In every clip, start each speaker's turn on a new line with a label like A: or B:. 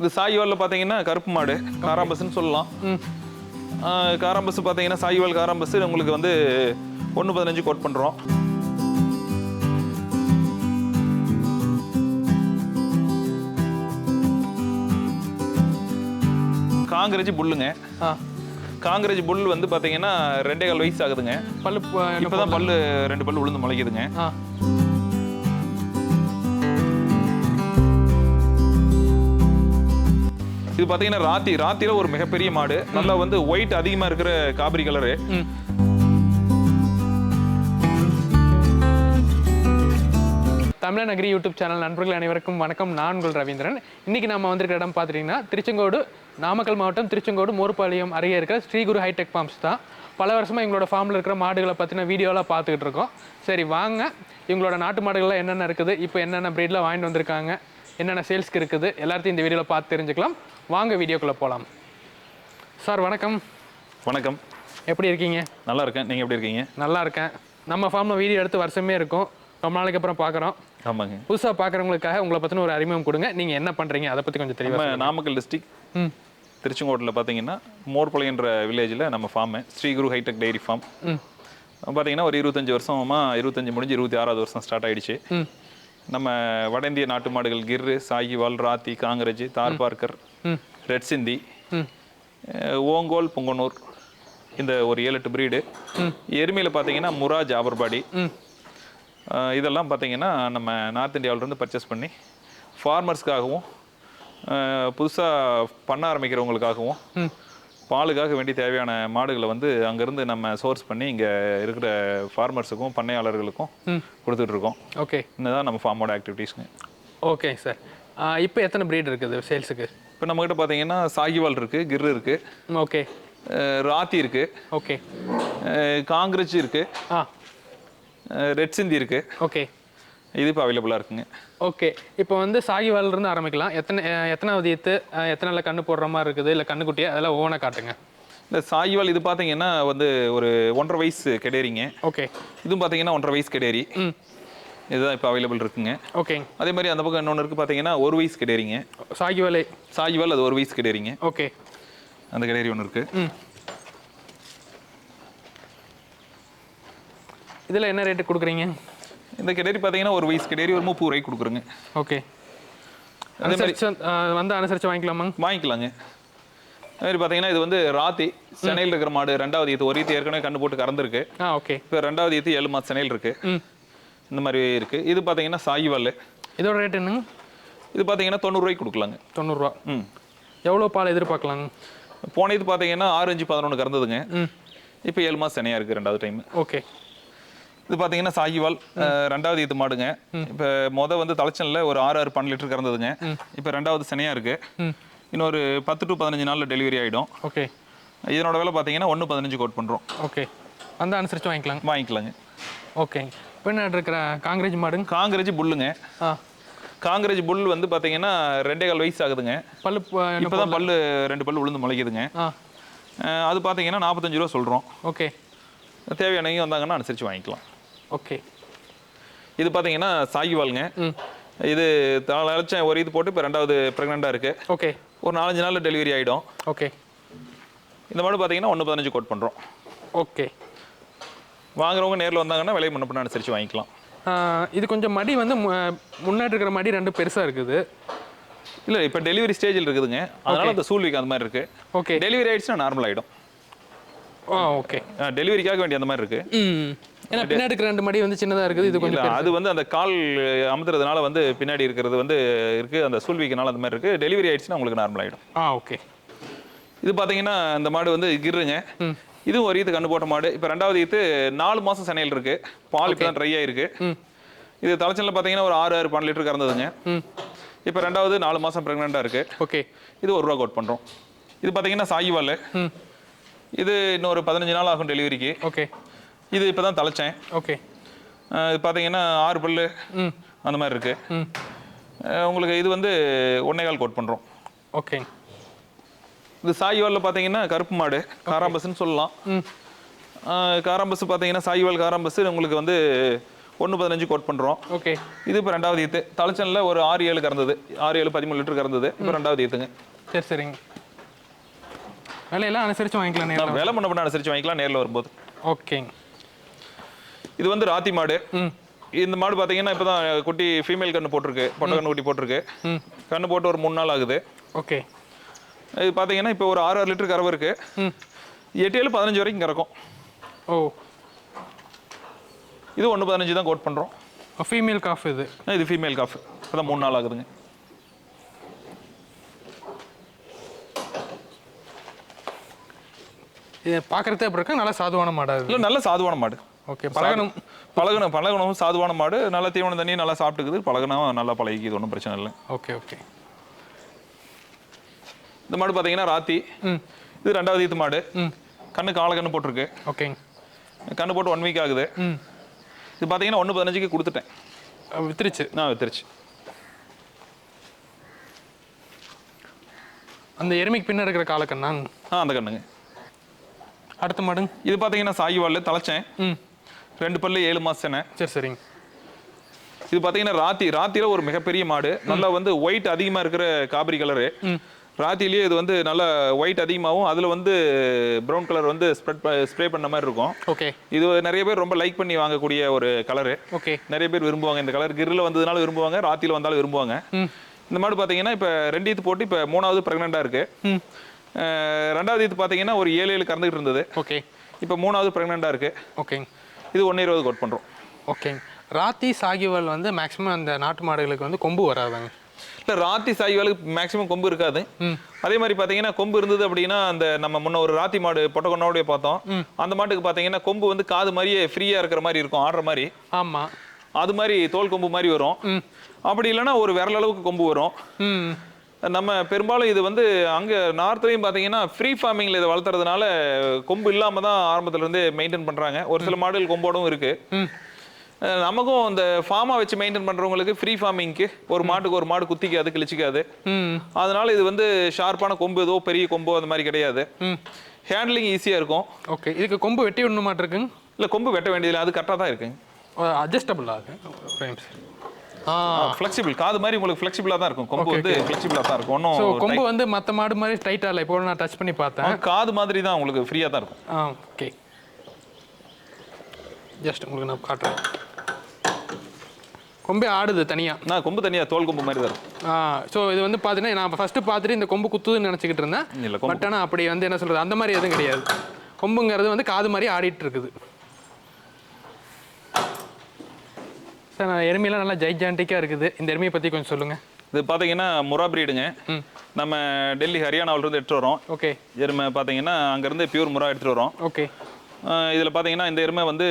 A: இது சாயிவாலில் பார்த்தீங்கன்னா கருப்பு மாடு காராம்பஸ்ன்னு சொல்லலாம். காராம்பஸ் பார்த்தீங்கன்னா சாயிவால் காராம்பஸ் உங்களுக்கு வந்து ஒன்று பதினஞ்சு கோட் பண்ணுறோம் காங்கிரஜ் புல்லுங்க. காங்கிரஜ் புல் வந்து பார்த்தீங்கன்னா ரெண்டே கால் வயசு ஆகுதுங்க.
B: பல்லு
A: இப்போ தான் பல்லு ரெண்டு பல்லு உளுந்து முளைக்குதுங்க. இது பார்த்தீங்கன்னா ராத்தி ராத்தியில ஒரு மிகப்பெரிய மாடு. நல்லா வந்து ஒயிட் அதிகமாக இருக்கிற காபிரி கலரு
B: ம். யூடியூப் சேனல் நண்பர்கள் அனைவருக்கும் வணக்கம். நான் உங்கள் ரவீந்திரன். இன்னைக்கு நம்ம வந்திருக்கிற இடம் பார்த்துட்டிங்கன்னா திருச்செங்கோடு நாமக்கல் மாவட்டம் திருச்செங்கோடு மோர்பாளையம் அருகே இருக்கிற ஸ்ரீகுரு ஹைடெக் ஃபார்ம்ஸ் தான். பல வருஷமாக எங்களோட ஃபார்மில் இருக்கிற மாடுகளை பற்றின வீடியோலாம் பார்த்துக்கிட்டு இருக்கோம். சரி வாங்க. இவங்களோட நாட்டு மாடுகள்லாம் என்னென்ன இருக்குது? இப்போ என்னென்ன ப்ரீடில் வாங்கிட்டு வந்திருக்காங்க? என்னென்ன சேல்ஸ்க்கு இருக்குது எல்லாத்தையும் இந்த வீடியோவில் பார்த்து தெரிஞ்சுக்கலாம். வாங்க வீடியோக்குள்ளே போகலாம் சார் வணக்கம்.
A: வணக்கம்.
B: எப்படி இருக்கீங்க?
A: நல்லா இருக்கேன். நீங்கள் எப்படி இருக்கீங்க?
B: நல்லா இருக்கேன். நம்ம ஃபார்மில் வீடியோ எடுத்து வருஷமே இருக்கும். ரொம்ப நாளைக்கு அப்புறம் பார்க்குறோம்.
A: ஆமாங்க.
B: புதுசாக பார்க்குறவங்களுக்காக உங்களை பற்றின ஒரு அறிமுகம் கொடுங்க. நீங்கள் என்ன பண்ணுறீங்க அதை பற்றி கொஞ்சம்
A: நம்ம நாமக்கல் டிஸ்ட்ரிக்
B: ம்.
A: திருச்செங்கோட்டில் பார்த்தீங்கன்னா மோர்பாளையன்ற வில்லேஜில் நம்ம farm Sriguru hitech dairy farm பார்த்தீங்கன்னா ஒரு இருபத்தஞ்சி வருஷமா இருபத்தஞ்சி முடிஞ்சு இருபத்தி ஆறாவது வருஷம் ஸ்டார்ட் ஆயிடுச்சு.
B: ம்.
A: நம்ம வட இந்திய நாட்டு மாடுகள் கிர்ரு சாகிவால் ராத்தி காங்கிரஜ் தார் பார்க்கர் ரெட் சிந்தி ஓங்கோல் புங்கனூர் இந்த ஒரு ஏழு எட்டு பிரீடு. எருமையில் பார்த்தீங்கன்னா முரா ஜாபர்பாடி
B: ம்.
A: அஹ், இதெல்லாம் பார்த்தீங்கன்னா நம்ம நார்த் இந்தியாவிலேருந்து பர்ச்சேஸ் பண்ணி ஃபார்மர்ஸ்க்காகவும் புதுசாக பண்ண ஆரம்பிக்கிறவங்களுக்காகவும் பாலுக்காக வேண்டி தேவையான மாடுகளை வந்து அங்கேருந்து நம்ம சோர்ஸ் பண்ணி இங்கே இருக்கிற ஃபார்மர்ஸுக்கும் பண்ணையாளர்களுக்கும். கொடுத்துட்ருக்கோம்.
B: ஓகே.
A: இதுதான் நம்ம ஃபார்மோட ஆக்டிவிட்டீஸ்ங்க
B: ஓகே சார். இப்போ எத்தனை ப்ரீட் இருக்குது சேல்ஸுக்கு
A: இப்போ நம்மக்கிட்ட பார்த்தீங்கன்னா சாகிவால் இருக்குது கிர்ரு இருக்குது
B: ஓகே.
A: ராத்தி இருக்குது
B: ஓகே.
A: காங்கிரஸ் இருக்குது
B: ஆ.
A: ரெட் சிந்தி இருக்குது
B: ஓகே.
A: இது இப்போ அவைலபிளாக இருக்குங்க.
B: ஓகே இப்போ வந்து சாகிவால்ல இருந்து ஆரம்பிக்கலாம். எத்தனை எத்தனாவது அஹ், எத்தனை கண்ணு போடுற மாதிரி இருக்குது? இல்லை கண்ணுக்குட்டியா அதெல்லாம் ஒவ்வொன்றா காட்டுங்க.
A: இந்த சாகிவால் இது பார்த்தீங்கன்னா வந்து ஒரு ஒன்றரை வயசு கெடேரிங்க.
B: ஓகே
A: இதுவும் பார்த்தீங்கன்னா ஒன்றரை வயசு கெடேரி.
B: ம்.
A: இதுதான் இப்போ அவைலபிள் இருக்குங்க.
B: ஓகேங்க
A: அதே மாதிரி அந்த பக்கம் இன்னொன்று இருக்குது பார்த்தீங்கன்னா ஒரு வயசு கெடேரிங்க.
B: சாகிவாலே.
A: சாகிவால் அது ஒரு வயசு கெடேரிங்க.
B: ஓகே
A: அந்த கெடேரி ஒன்று இருக்குது
B: ம். இதில் என்ன ரேட்டு கொடுக்குறீங்க?
A: இந்த கெடேரி பார்த்தீங்கன்னா ஒரு வயசு கெடேரி ஒரு முப்பது ரூபாய்க்கு கொடுக்குறோங்க.
B: ஓகே. அனுசரிச்சு வந்து- வந்து அனுசரிச்சு வாங்கிக்கலாமாங்க?
A: வாங்கிக்கலாங்க. அதே மாதிரி பார்த்தீங்கன்னா இது வந்து ராத்தி சென்னையில் இருக்கிற மாடு ரெண்டாவது ஈத்து ஒரு ஈத்து ஏற்கனவே கண்டு போட்டு கறந்துருக்கு.
B: ஆ ஓகே.
A: இப்போ ரெண்டாவது ஈத்து ஏழு மாதம் சென்னையில் இருக்கு. இந்த மாதிரி இருக்கு. இது பார்த்தீங்கன்னா சாகிவால்
B: இதோட ரேட் என்னங்க?
A: இது பார்த்தீங்கன்னா தொண்ணூறுரூவாய்க்கு கொடுக்கலாங்க.
B: தொண்ணூறுரூவா
A: ம்.
B: எவ்வளோ பால் எதிர்பார்க்கலாங்க?
A: போன இது பார்த்தீங்கன்னா ஆறு அஞ்சு பதினொன்று கறந்ததுங்க. இப்போ ஏழு மாதம் சென்னையாக இருக்குது ரெண்டாவது டைம்
B: ஓகே.
A: இது பார்த்தீங்கன்னா சாகிவால் ரெண்டாவது ஈத்து மாடுங்க. இப்போ மொத வந்து தலைச்சனில் ஒரு ஆறு ஆறு பன்னெண்டு லிட்டர் கறந்ததுங்க. இப்போ ரெண்டாவது சென்னையாக இருக்கு.
B: ம்.
A: இன்னொரு பத்து டு பதினஞ்சு நாளில் டெலிவரி ஆகிடும்
B: ஓகே.
A: இதனோட விலை பார்த்தீங்கன்னா ஒன்று பதினஞ்சு கோட் பண்ணுறோம்
B: ஓகே. வந்து அனுசரிச்சு வாங்கிக்கலாங்க.
A: வாங்கிக்கலாங்க.
B: ஓகே. பின்னாடி இருக்கிற காங்கிரேஜ் மாடுங்க?
A: காங்கிரஜ் புல்லுங்க.
B: ஆ.
A: காங்கிரஜ் புல் வந்து பார்த்தீங்கன்னா ரெண்டே கால் வயசு ஆகுதுங்க.
B: பல்லு
A: இப்போ தான் பல்லு ரெண்டு பல்லு உளுந்து முளைக்குதுங்க. அது பார்த்தீங்கன்னா நாற்பத்தஞ்சு ரூபா சொல்கிறோம்
B: ஓகே.
A: தேவையானவங்க வந்தாங்கன்னா அனுசரித்து வாங்கிக்கலாம்.
B: ஓகே.
A: இது பார்த்தீங்கன்னா சாகிவாலுங்க
B: ம்.
A: இது தலைச்சம் ஒரு இது போட்டு இப்போ ரெண்டாவது ப்ரெக்னெண்ட்டாக இருக்குது
B: ஓகே.
A: ஒரு நாலஞ்சு நாளில் டெலிவரி ஆகிடும்
B: ஓகே.
A: இந்த மாடு பார்த்தீங்கன்னா ஒன்று பதினஞ்சு கோட் பண்ணுறோம்
B: ஓகே.
A: வாங்குறவங்க நேரில் வந்தாங்கன்னா விலை முன்ன அனுசரித்து வாங்கிக்கலாம்.
B: இது கொஞ்சம் மடி வந்து முன்னாடி இருக்கிற மடி ரெண்டு பெருசாக இருக்குது.
A: இல்லை இப்போ டெலிவரி ஸ்டேஜில் இருக்குதுங்க. அதனால அந்த சூழ்விக்கு அந்த மாதிரி இருக்குது
B: ஓகே.
A: டெலிவரி ஆயிடுச்சுன்னா நார்மல் ஆகிடும்
B: ஆ ஓகே.
A: டெலிவரிக்காக வேண்டிய அந்த மாதிரி இருக்குது
B: ம். ஏன்னா பின்னாடி இருக்கிற ரெண்டு மடி வந்து சின்னதாக இருக்குது இது கொஞ்சம்
A: அது வந்து அந்த கால் அமுத்துறதுனால வந்து பின்னாடி இருக்கிறது வந்து இருக்கு அந்த சூழ்விக்கனால அந்த மாதிரி இருக்கு. டெலிவரி ஆயிடுச்சுன்னா உங்களுக்கு நார்மல் ஆயிடும்.
B: ஆ ஓகே.
A: இது பாத்தீங்கன்னா இந்த மாடு வந்து கிருங்க இதுவும் ஒரு ஈத்து கண்டு போட்ட மாடு. இப்போ ரெண்டாவது ஈத்து நாலு மாசம் சனையில் இருக்கு. பால் இப்போ தான் ட்ரை ஆயிருக்கு. இது தலைச்சனில் பார்த்தீங்கன்னா ஒரு ஆறு ஆறு பன்னெண்டு லிட்டர் கறந்ததுங்க. இப்போ ரெண்டாவது நாலு மாசம் ப்ரெக்னெண்ட்டாக இருக்கு.
B: ஓகே.
A: இது ஒரு ரூபா கோட் பண்றோம். இது பார்த்தீங்கன்னா சாகிவால்
B: ம்.
A: இது இன்னொரு பதினஞ்சு நாள் ஆகும் டெலிவரிக்கு
B: ஓகே.
A: இது இப்போ தான் தலைச்சேன்
B: ஓகே
A: இது பார்த்தீங்கன்னா ஆறு பல்லு அந்த மாதிரி இருக்கு.
B: ம்.
A: அஹ் உங்களுக்கு இது வந்து ஒன்னே கால் கோட் பண்ணுறோம்
B: ஓகே.
A: இது சாயிவாலில் பார்த்தீங்கன்னா கருப்பு மாடு காராம்பஸ்ன்னு சொல்லலாம். காராம்பஸ் பார்த்தீங்கன்னா சாயிவால் காராம்பஸ் உங்களுக்கு வந்து ஒன்று பதினஞ்சு கோட் பண்ணுறோம்
B: ஓகே.
A: இது இப்போ ரெண்டாவது ஈத்து. தலைச்சனில் ஒரு ஆறு ஏழு கறந்தது. ஆறு ஏழு பதிமூணு லிட்டர் கறந்தது. இப்போ ரெண்டாவது ஈத்துங்க.
B: சரி சரிங்க. விலையெல்லாம் அனுசரித்து வாங்கிக்கலாம் நேரில்
A: வேலை பண்ண பண்ண அனுசரித்து வாங்கிக்கலாம் நேரில் வரும்போது.
B: ஓகேங்க.
A: இது வந்து ராத்தி மாடு.
B: ம்.
A: இந்த மாடு பார்த்தீங்கன்னா இப்போ தான் குட்டி ஃபீமேல் கன்று போட்டிருக்கு. பொட்டை கன்று குட்டி போட்டிருக்கு.
B: ம்.
A: கன்று போட்டு ஒரு மூணு நாள் ஆகுது.
B: ஓகே.
A: இது பார்த்தீங்கன்னா இப்போ ஒரு ஆறு ஆறு லிட்டர் கறவை இருக்கு.
B: ம்.
A: எட்டு ஏழு பதினஞ்சு வரைக்கும் கறக்கும்.
B: ஓ.
A: இது ஒன்று பதினஞ்சு தான் கோட் பண்ணுறோம்
B: ஃபீமேல் காஃப் இது.
A: இது ஃபீமேல் காஃப் இப்போ தான் மூணு நாள் ஆகுதுங்க.
B: இது பார்க்குறதே அப்படி இருக்கு? நல்லா சாதுவான மாடா இது?
A: இல்லை நல்ல சாதுவான மாடு.
B: ஓகே பழகணும்.
A: பழகணும் பழகணும். சாதுவான மாடு. நல்லா தீவனம் தண்ணி நல்லா சாப்பிட்டுக்குது. பழகணும் நல்லா பழகிக்குது ஒன்றும் பிரச்சனை இல்லை.
B: Okay okay.
A: இந்த மாடு பார்த்தீங்கன்னா ராத்தி.
B: ம்.
A: இது ரெண்டாவது ஈத்து மாடு.
B: ம்.
A: கண்ணு காலை கண்ணு போட்டிருக்கு.
B: ஓகேங்க
A: கண்ணு போட்டு ஒன் வீக் ஆகுது.
B: ம்.
A: இது பார்த்தீங்கன்னா ஒன்று பதினஞ்சுக்கு கொடுத்துட்டேன்.
B: வித்துருச்சு.
A: நான் வித்துருச்சு.
B: அந்த எருமைக்கு பின்ன இருக்கிற காலக்கண்ணா
A: ஆ அந்த கண்ணுங்க.
B: அடுத்த மாடுங்க
A: இது பார்த்தீங்கன்னா சாகிவால் தலைச்சேன்.
B: ம்.
A: ரெண்டு பல்லு ஏழு மாசம்
B: சரி சரிங்க.
A: இது பார்த்தீங்கன்னா ராத்தி. ராத்தியில் ஒரு மிகப்பெரிய மாடு. நல்லா வந்து ஒயிட் அதிகமாக இருக்கிற காபரி கலரு ராத்திலேயே இது வந்து நல்லா ஒயிட் அதிகமாகவும் அதில் வந்து ப்ரௌன் கலர் வந்து ஸ்ப்ரெட் ஸ்ப்ரே பண்ண மாதிரி இருக்கும்.
B: ஓகே.
A: இது நிறைய பேர் ரொம்ப லைக் பண்ணி வாங்கக்கூடிய ஒரு கலரு
B: ஓகே.
A: நிறைய பேர் விரும்புவாங்க இந்த கலர் கிரில் வந்ததுனால விரும்புவாங்க ராத்தியில் வந்தாலும் விரும்புவாங்க. இந்த மாடு பார்த்தீங்கன்னா இப்போ ரெண்டு போட்டு இப்போ மூணாவது ப்ரெக்னெண்ட்டாக இருக்கு.
B: ம்.
A: அஹ் ரெண்டாவது ஈத்து பார்த்தீங்கன்னா ஒரு ஏழு ஏழு கறந்துகிட்டு இருந்தது.
B: ஓகே.
A: இப்போ மூணாவது ப்ரெக்னெண்ட்டாக இருக்கு.
B: ஓகேங்க.
A: இது ஒன்று இருபது கோட் பண்ணுறோம்
B: ஓகேங்க ராத்தி சாகிவால் வந்து மேக்ஸிமம் அந்த நாட்டு மாடுகளுக்கு வந்து கொம்பு வராதுங்க.
A: இல்லை ராத்தி சாய்வாலுக்கு மேக்ஸிமம் கொம்பு இருக்காது. அதே மாதிரி பார்த்தீங்கன்னா கொம்பு இருந்தது அப்படின்னா அந்த நம்ம முன்ன ஒரு ராத்தி மாடு பொட்டக்கொன்னோடைய பார்த்தோம். அந்த மாட்டுக்கு பார்த்தீங்கன்னா கொம்பு வந்து காது மாதிரியே ஃப்ரீயாக இருக்கிற மாதிரி இருக்கும் ஆடுற மாதிரி.
B: ஆமாம்
A: அது மாதிரி தோல் கொம்பு மாதிரி வரும். அப்படி இல்லைன்னா ஒரு விரல் அளவுக்கு கொம்பு வரும். நம்ம பெரும்பாலும் இது வந்து அங்கே நார்த்லேயும் பார்த்தீங்கன்னா ஃப்ரீ ஃபார்மிங்கில் இதை வளர்த்துறதுனால கொம்பு இல்லாமல் தான் ஆரம்பத்துல இருந்தே மெயின்டைன் பண்ணுறாங்க ஒரு சில மாடுகள் கொம்போடும் இருக்குது நமக்கும் இந்த ஃபார்மாக வச்சு மெயின்டைன் பண்ணுறவங்களுக்கு ஃப்ரீ ஃபார்மிங்க்கு ஒரு மாட்டுக்கு ஒரு மாடு குத்திக்காது கிழிச்சிக்காது.
B: ம்.
A: அதனால இது வந்து ஷார்ப்பான கொம்பு ஏதோ பெரிய கொம்போ அந்த மாதிரி கிடையாது.
B: ம்.
A: ஹேண்ட்லிங் ஈஸியாக இருக்கும்.
B: ஓகே இதுக்கு கொம்பு வெட்டி விடணும் மாட்டிருக்குங்க
A: இல்லை கொம்பு வெட்ட வேண்டியதில்லை அது கரெக்டாக தான் இருக்குங்க.
B: அட்ஜஸ்டபிள் ஆகுது
A: ஃப்ளெக்சிபிள் காது மாதிரி உங்களுக்கு ஃப்ளெக்சிபிளாக தான் இருக்கும். கொம்பு வந்து ஃப்ளெக்சிபிளாக தான் இருக்கும். ஒன்றும்
B: கொம்பு வந்து மற்ற மாடு மாதிரி டைட்டாக இல்லை. இப்போ நான் டச் பண்ணி பார்த்தேன்.
A: காது மாதிரி தான் உங்களுக்கு ஃப்ரீயாக தான் இருக்கும்.
B: ஆ ஓகே ஜஸ்ட் உங்களுக்கு நான் காட்டுறேன். கொம்பே ஆடுது தனியாக
A: நான் கொம்பு தனியாக தோல் கொம்பு மாதிரி தான்
B: ஆ ஸோ இது வந்து பார்த்தீங்கன்னா நான் ஃபஸ்ட்டு பார்த்துட்டு இந்த கொம்பு குத்துதுன்னு நினச்சிக்கிட்டு இருந்தேன். பட் ஆனால் அப்படி வந்து என்ன சொல்கிறது அந்த மாதிரி எதுவும் கிடையாது. கொம்புங்கிறது வந்து காது மாதிரி ஆடிட்டு இருக்குது. சார் நான் எருமையெல்லாம் நல்லா ஜைஜாண்டிக்காக இருக்குது. இந்த எருமையை பற்றி கொஞ்சம் சொல்லுங்கள்
A: இது பார்த்தீங்கன்னா முரா பிரீடுங்க நம்ம டெல்லி ஹரியானாவிலிருந்து எடுத்துட்டு வரோம்.
B: ஓகே.
A: எருமை பார்த்தீங்கன்னா அங்கேருந்து பியூர் முரா எடுத்துட்டு வரோம்.
B: ஓகே.
A: இதில் பார்த்தீங்கன்னா இந்த எருமை வந்து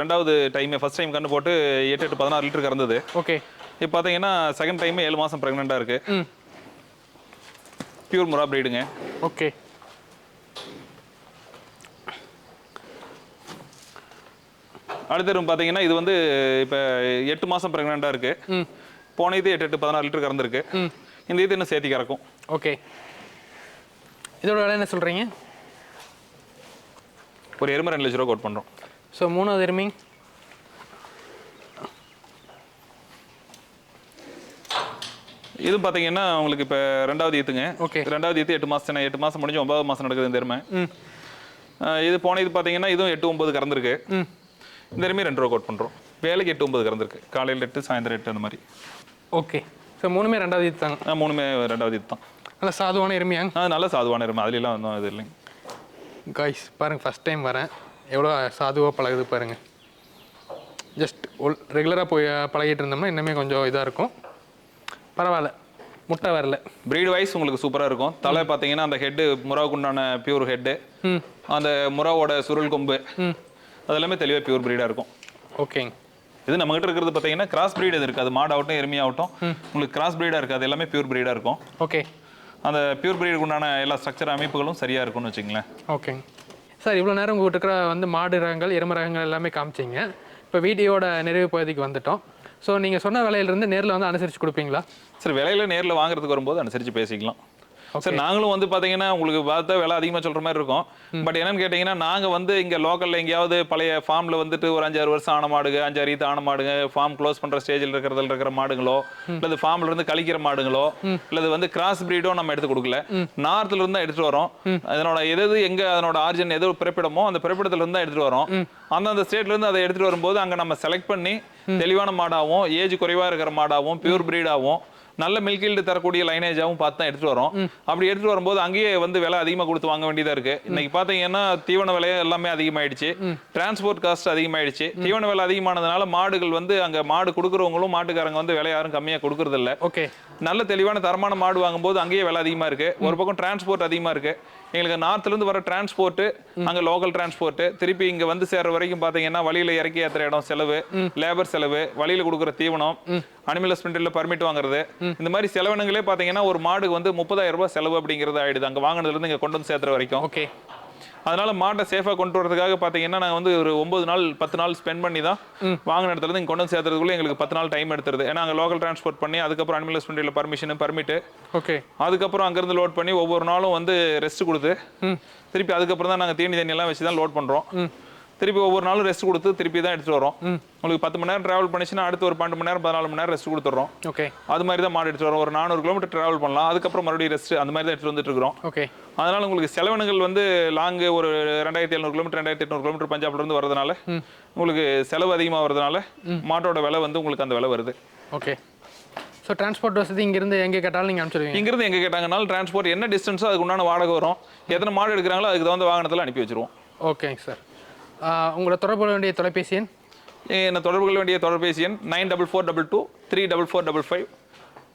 A: ரெண்டாவது டைம் ஃபர்ஸ்ட் டைம் கண்ணு போட்டு எட்டு எட்டு பதினாறு லிட்டர் கறந்தது.
B: ஓகே.
A: இப்போ பார்த்தீங்கன்னா செகண்ட் டைம் ஏழு மாதம் ப்ரெக்னெண்ட்டாக இருக்கு.
B: ம்.
A: பியூர் முரா பிரீடுங்க
B: ஓகே.
A: அடுத்த எருமை பார்த்தீங்கன்னா இது வந்து இப்போ எட்டு மாதம் ப்ரெக்னெண்ட்டாக இருக்கு.
B: ம்.
A: போன இது எட்டு எட்டு பதினாறு லிட்டர் கறந்துருக்கு.
B: ம்.
A: இந்த இது இன்னும் சேர்த்தி கறக்கும்.
B: ஓகே. இதோட விலை என்ன சொல்கிறீங்க
A: ஒரு எருமை ரெண்டு லட்ச ரூபா கோட் பண்ணுறோம்
B: ஸோ மூணாவது எருமை.
A: இது பார்த்தீங்கன்னா உங்களுக்கு இப்போ ரெண்டாவது ஈத்துங்க.
B: ஓகே.
A: ரெண்டாவது ஈத்து எட்டு மாதம் எட்டு மாதம் முடிஞ்சு ஒன்பது மாதம் நடக்குது இந்த எருமை. இது போன இது பார்த்தீங்கன்னா இதுவும் எட்டு ஒன்பது கறந்துருக்கு.
B: ம்.
A: இந்த எருமையும் ரெண்டு ரூபா கோட் பண்ணுறோம் வேலைக்கு எட்டு ஒன்பது கறந்துருக்கு. காலையில் எட்டு சாயந்தரம் எட்டு அந்த மாதிரி.
B: ஓகே. ஸோ மூணுமே ரெண்டாவது இது தாங்க
A: அஹ் மூணுமே ரெண்டாவது இது தான்
B: நல்லா சாதுவான எருமையாங்க
A: ஆ நல்ல சாதுவான எருமை. அதுலலாம் ஒன்றும் இது இல்லைங்க.
B: காய்ஸ் பாருங்கள் ஃபஸ்ட் டைம் வரேன். எவ்வளோ சாதுவாக பழகுது பாருங்கள் ஜஸ்ட் ஒல் ரெகுலராக போய் பழகிட்டு இருந்தோம்னா இன்னுமே கொஞ்சம் இதாக இருக்கும். பரவாயில்ல. முட்டை வரல.
A: ப்ரீட் வைஸ் உங்களுக்கு சூப்பராக இருக்கும். தலை பார்த்தீங்கன்னா அந்த ஹெட்டு முறாவுக்கு உண்டான பியூர் ஹெட்டு அந்த முறாவோட சுருள் கொம்பு. அது எல்லாமே தெளிவாக பியூர் ப்ரீடாக இருக்கும்.
B: ஓகேங்க
A: இது நம்மகிட்ட இருக்கிறது பார்த்தீங்கன்னா கிராஸ் breed இது இருக்குது அது மாடாகட்டும் எருமையாகட்டும் உங்களுக்கு கிராஸ் ப்ரீடாக இருக்குது எல்லாமே பியூர் ப்ரீடாக இருக்கும்.
B: ஓகே
A: அந்த பியூர் ப்ரீடுக்கு உண்டான எல்லா ஸ்ட்ரக்சர் அமைப்புகளும் சரியாக இருக்கும்னு வச்சுங்களேன்
B: ஓகேங்க சார் இவ்வளோ நேரம் உங்கள்கிட்ட இருக்கிற வந்து மாடு ரகங்கள் எருமை ரகங்கள் எல்லாமே காமிச்சிங்க. இப்போ வீடியோட நிறைவு பகுதிக்கு வந்துட்டோம். ஸோ நீங்கள் சொன்ன விலையிலேருந்து நேரில் வந்து அனுசரித்து கொடுப்பீங்களா?
A: சரி விலையில நேரில் வாங்குறதுக்கு வரும்போது அனுசரித்து பேசிக்கலாம். சார் நாங்களும் வந்து பாத்தீங்கன்னா உங்களுக்கு பார்த்தா விலை அதிகமா சொல்ற மாதிரி இருக்கும். பட் என்னன்னு கேட்டீங்கன்னா நாங்க வந்து இங்க லோக்கல்ல எங்கேயாவது பழைய ஃபார்ம்ல வந்துட்டு ஒரு அஞ்சாறு வருஷம் ஆன மாடுங்க அஞ்சாறு ஈத்து ஆன மாடுங்க ஃபார்ம் க்ளோஸ் பண்ற ஸ்டேஜில் இருக்கிறதுல இருக்கிற மாடுங்களோ இல்லது ஃபார்ம்ல இருந்து கழிக்கிற மாடுங்களோ இல்லது வந்து கிராஸ் பிரீடோ நம்ம எடுத்து கொடுக்கல. நார்த்ல இருந்து தான் எடுத்துட்டு வரோம். அதனோட எது எங்க அதனோட ஆரிஜின் எது பிறப்பிடமோ அந்த பிறப்பிடத்துல இருந்து தான் எடுத்துட்டு வரோம். அந்தந்த ஸ்டேட்ல இருந்து அதை எடுத்துட்டு வரும்போது அங்க நம்ம செலக்ட் பண்ணி தெளிவான மாடாவும் ஏஜ் குறைவா இருக்கிற மாடாவும் பியூர் பிரீடாவும் நல்ல மில்க் ஈல்டு தரக்கூடிய லைனேஜாவும் பார்த்து தான் எடுத்துட்டு வரோம். அப்படி எடுத்துட்டு வரும்போது அங்கேயே வந்து விலை அதிகமா கொடுத்து வாங்க வேண்டியதா இருக்கு. இன்னைக்கு பாத்தீங்கன்னா தீவன விலை எல்லாமே அதிகமாயிடுச்சு. டிரான்ஸ்போர்ட் காஸ்ட் அதிகமாயிடுச்சு. தீவன விலை அதிகமானதுனால மாடுகள் வந்து அங்க மாடு கொடுக்குறவங்களும் மாட்டுக்காரங்க வந்து விலை யாரும் கம்மியா கொடுக்கறது இல்ல.
B: ஓகே.
A: நல்ல தெளிவான தரமான மாடு வாங்கும்போது அங்கேயே விலை அதிகமா இருக்கு. ஒரு பக்கம் டிரான்ஸ்போர்ட் அதிகமா இருக்கு. எங்களுக்கு நார்த்ல இருந்து வர டிரான்ஸ்போர்ட் அங்க லோக்கல் டிரான்ஸ்போர்ட் திருப்பி இங்க வந்து சேர்ற வரைக்கும் பாத்தீங்கன்னா வழியில இறக்கி ஏத்துற இடம் செலவு லேபர் செலவு வழியில கொடுக்குற தீவனம் அனிமல் ஹஸ்பண்டரியில் பர்மிட் வாங்குறது இந்த மாதிரி செலவினங்களே பாத்தீங்கன்னா ஒரு மாடுக்கு வந்து முப்பதாயிரம் ரூபாய் செலவு அப்படிங்கிறது ஆயிடுது. அங்க வாங்குனதுல இருந்து இங்க கொண்டு வந்து சேர்த்துற வரைக்கும்.
B: ஓகே.
A: அதனால மாட்டை சேஃபாக கொண்டு வரதுக்காக பார்த்தீங்கன்னா நாங்கள் வந்து ஒரு ஒன்பது நாள் பத்து நாள் ஸ்பெண்ட் பண்ணி தான் வாங்கின இடத்துல இங்கே கொண்டு வந்து சேர்த்துறதுக்குள்ள எங்களுக்கு பத்து நாள் டைம் எடுத்துருது. ஏன்னா அங்கே லோக்கல் டிரான்ஸ்போர்ட் பண்ணி அதுக்கப்புறம் அனிமல் ஹஸ்பண்டரியில் பர்மிஷன் பர்மிட்டு
B: ஓகே.
A: அதுக்கப்புறம் அங்கேருந்து லோட் பண்ணி ஒவ்வொரு நாளும் வந்து ரெஸ்ட் கொடுத்து திருப்பி அதுக்கப்புறம் தான் நாங்கள் தீனி தண்ணி எல்லாம் வச்சு தான் லோட் பண்ணுறோம் திருப்பி ஒவ்வொரு நாளும் ரெஸ்ட் கொடுத்து திருப்பி தான் எடுத்துட்டு வரோம் உங்களுக்கு பத்து மணி நேரம் டிராவல் பண்ணிச்சுன்னா அடுத்து ஒரு பன்னெண்டு மணி நேரம் பதினாலு மணி நேரம் ரெஸ்ட் கொடுத்துட்றோம்.
B: ஓகே
A: அது மாதிரி தான் மாடு எடுத்துட்டு வரோம் ஒரு நானூறு கிலோமீட்டர் டிராவல் பண்ணலாம். அதுக்கப்புறம் மறுபடியும் ரெஸ்ட் அந்த மாதிரி தான் எடுத்துட்டு வந்துட்டு இருக்கிறோம்.
B: ஓகே
A: அதனால உங்களுக்கு செலவினங்கள் வந்து லாங்கு ஒரு ரெண்டாயிரத்தி எழுநூறு கிலோமீட்டர் ரெண்டாயிரத்தி எட்நூறு கிலோமீட்டர் பஞ்சாப்ல இருந்து வரதுனால உங்களுக்கு செலவு அதிகமாக வரதுனால மாட்டோட விலை வந்து உங்களுக்கு அந்த விலை வருது.
B: ஓகே ஸோ டிரான்ஸ்போர்ட் வசதி இங்கேருந்து எங்கே கேட்டாலும் நீங்கள் அனுப்பிச்சிடுவீங்க.
A: இங்கிருந்து எங்க கேட்டாங்கனாலும் டிரான்ஸ்போர்ட் என்ன டிஸ்டன்ஸோ அதுக்கு உண்டான வாடகை வரும். எத்தனை மாடு எடுக்கிறாங்களோ அதுக்கு தகுந்த வாகனத்தில் அனுப்பி வச்சிருவோம்.
B: ஓகேங்க சார் உங்களை தொடர்பு கொள்ள வேண்டிய தொலைபேசி எண்?
A: என்ன தொடர்பு கொள்ள வேண்டிய தொலைபேசி எண் nine double four double two three double four double five.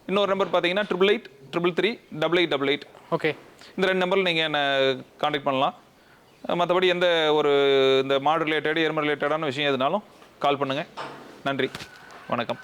A: இன்னொரு நம்பர் பார்த்தீங்கன்னா triple eight triple three double eight double eight.
B: Okay.
A: இந்த ரெண்டு நம்பரில் நீங்கள் என்னை காண்டாக்ட் பண்ணலாம். மற்றபடி எந்த ஒரு இந்த மாடு ரிலேட்டட் எருமை ரிலேட்டடான விஷயம் எதுனாலும் கால் பண்ணுங்கள் நன்றி. வணக்கம்.